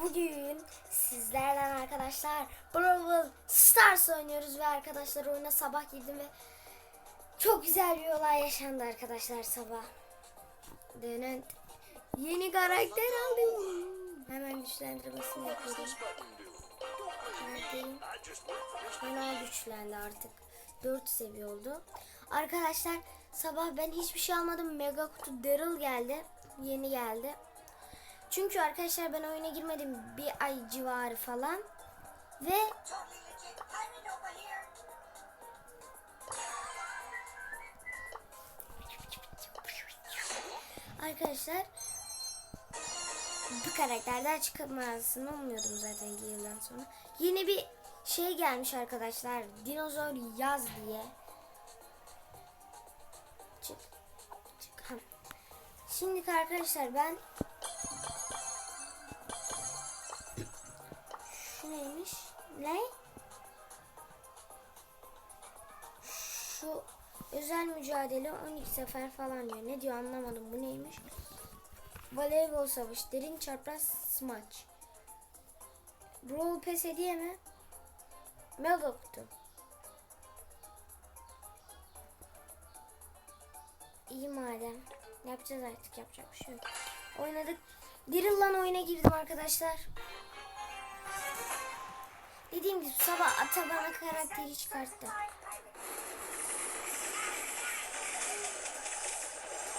Bugün sizlerle arkadaşlar Brawl Stars oynuyoruz ve arkadaşlar oyuna sabah girdim ve çok güzel bir olay yaşandı arkadaşlar sabah. Dönent. Yeni karakter aldım. Hemen güçlendirmesini yapıyorum. Neredeyim? Fena güçlendi artık. 4 seviye oldu. Arkadaşlar sabah ben hiçbir şey almadım. Mega kutu Daryl geldi. Yeni geldi. Çünkü arkadaşlar ben oyuna girmedim bir ay civarı falan. Ve arkadaşlar bir karakterden çıkmasını umuyordum zaten yıldan sonra. Yeni bir şey gelmiş arkadaşlar. Dinozor yaz diye. Çık. Çık. Şimdi arkadaşlar ben Ne? Şu özel mücadele 12 sefer falan diyor. Ne diyor anlamadım. Bu neymiş? Voleybol savaş, derin çapraz smaç. Brawl Pass hediye mi? Mega kutu. İyi madem. Yapacağız artık yapacak bir şey yok. Oynadık. Daryl'la oyuna girdim arkadaşlar. Dediğim gibi sabah ata bana karakteri çıkarttı.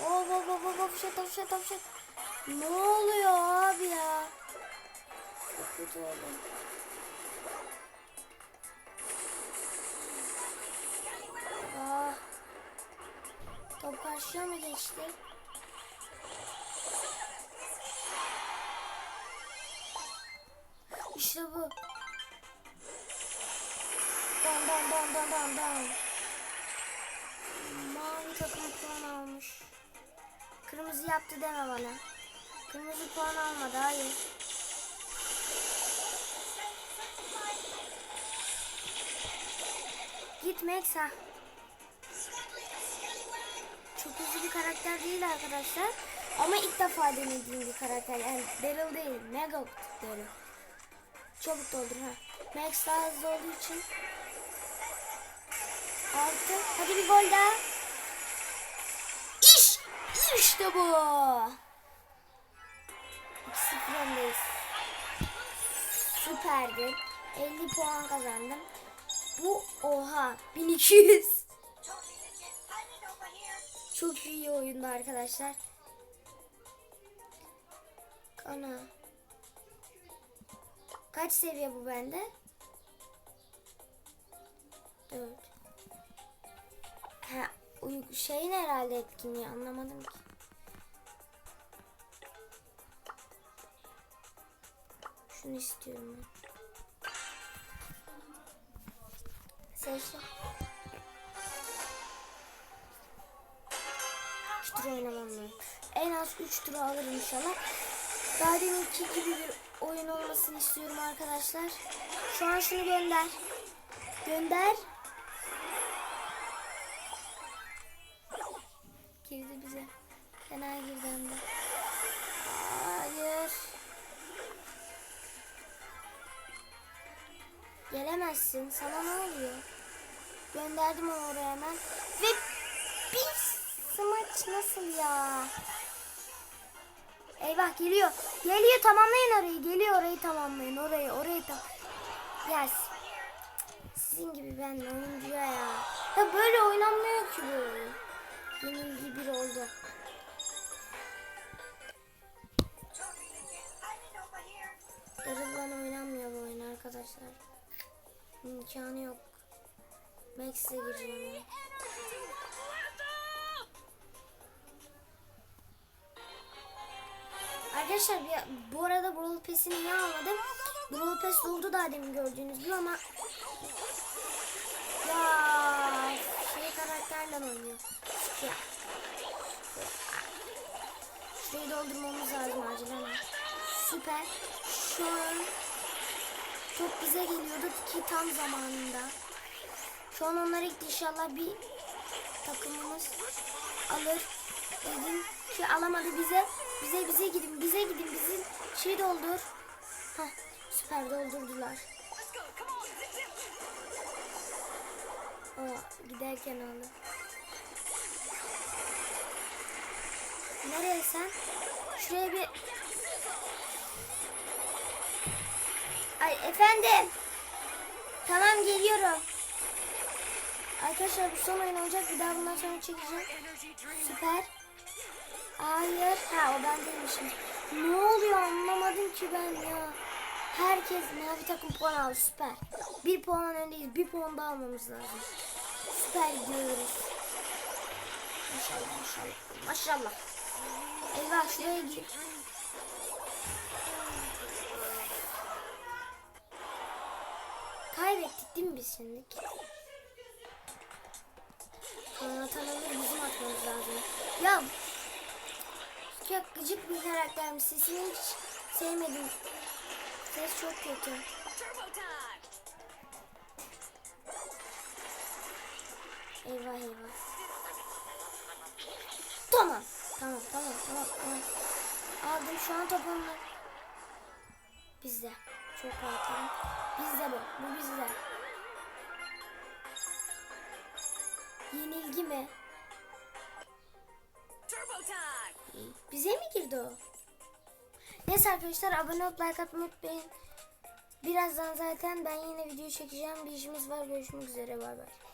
Oh, oh, oh, oh, oh, shit, oh, shit, oh, shit. Ne oluyor abi ya? Çok kötü oldu. Ah. Top karşıya mı geçti? İşte bu. Dan dan dan dan. Mavi takım puan almış. Kırmızı yaptı deme bana. Kırmızı puan almadı hayır. Git Mexa. Çok hızlı bir karakter değil arkadaşlar. Ama ilk defa denediğim bir karakter. Yani Daryl değil. Mega Daryl. Çabuk doldur ha. Max daha hızlı olduğu için. Altı. Hadi bir gol daha. İş. İşte bu. 2-0 öndeyiz. Süperdi. 50 puan kazandım. Bu oha 1200. Çok iyi oyundu arkadaşlar. Ana. Kaç seviye bu bende? 4. Şeyin herhalde etkinliği anlamadım ki. Şunu istiyorum ben. Seçtim. Üç oynamam lazım. En az 3 tur alırım inşallah. Daha deminki gibi bir oyun olmasını istiyorum arkadaşlar. Şu an şunu gönder. Gönder. Girdi bize. Fena girdi hem de. Hayır. Gelemezsin. Sana ne oluyor? Gönderdim onu oraya hemen. Ve bir smaç nasıl ya? Eyvah geliyor. Geliyor tamamlayın orayı. Geliyor orayı tamamlayın. Orayı orayı tam. Yes. Sizin gibi ben oyuncuya ya. Ya böyle oynanmıyor ki bu oyun. Bir oldu. Daryl'dan oynanmıyor bu oyun arkadaşlar. İmkanı yok. Max'e gireceğim. Arkadaşlar bir- bu arada Brawl Pass'ini niye almadım? Brawl Pass doldu daha demin gördüğünüz gibi ama ya şey karakterle oynuyor. Ya. Şurayı doldurmamız lazım acilen. Süper. Şu an çok bize geliyordu ki tam zamanında. Şu an onlara gitti inşallah bir takımımız alır. Dedim ki alamadı bize. Bize bize gidin bize gidin bizim şey doldur. Hah, süper doldurdular. Aa, giderken aldı. Nereye sen? Şuraya bir... Ay efendim. Tamam geliyorum. Arkadaşlar bu son oyun olacak. Bir daha bundan sonra çekeceğim. Süper. Hayır. Ha o ben değilmişim. Ne oluyor anlamadım ki ben ya. Herkes mavi takım puan aldı. Süper. Bir puan öndeyiz. Bir puan daha almamız lazım. Süper gidiyoruz. Maşallah maşallah. Maşallah. Eyvah şuraya gir. Kaybettik değil mi biz şimdi? Sonra atamaları bizim atmamız lazım. Ya çok gıcık bir karaktermiş. Sesini hiç sevmedim. Ses çok kötü. Eyvah eyvah. Tamam. Tamam tamam tamam tamam. Aldım şu an topumu. Bizde. Çok rahatım. Bizde bu. Bu bizde. Yenilgi mi? Bize mi girdi o? Neyse arkadaşlar abone olup like atmayı unutmayın. Birazdan zaten ben yine video çekeceğim. Bir işimiz var. Görüşmek üzere. Bay bay.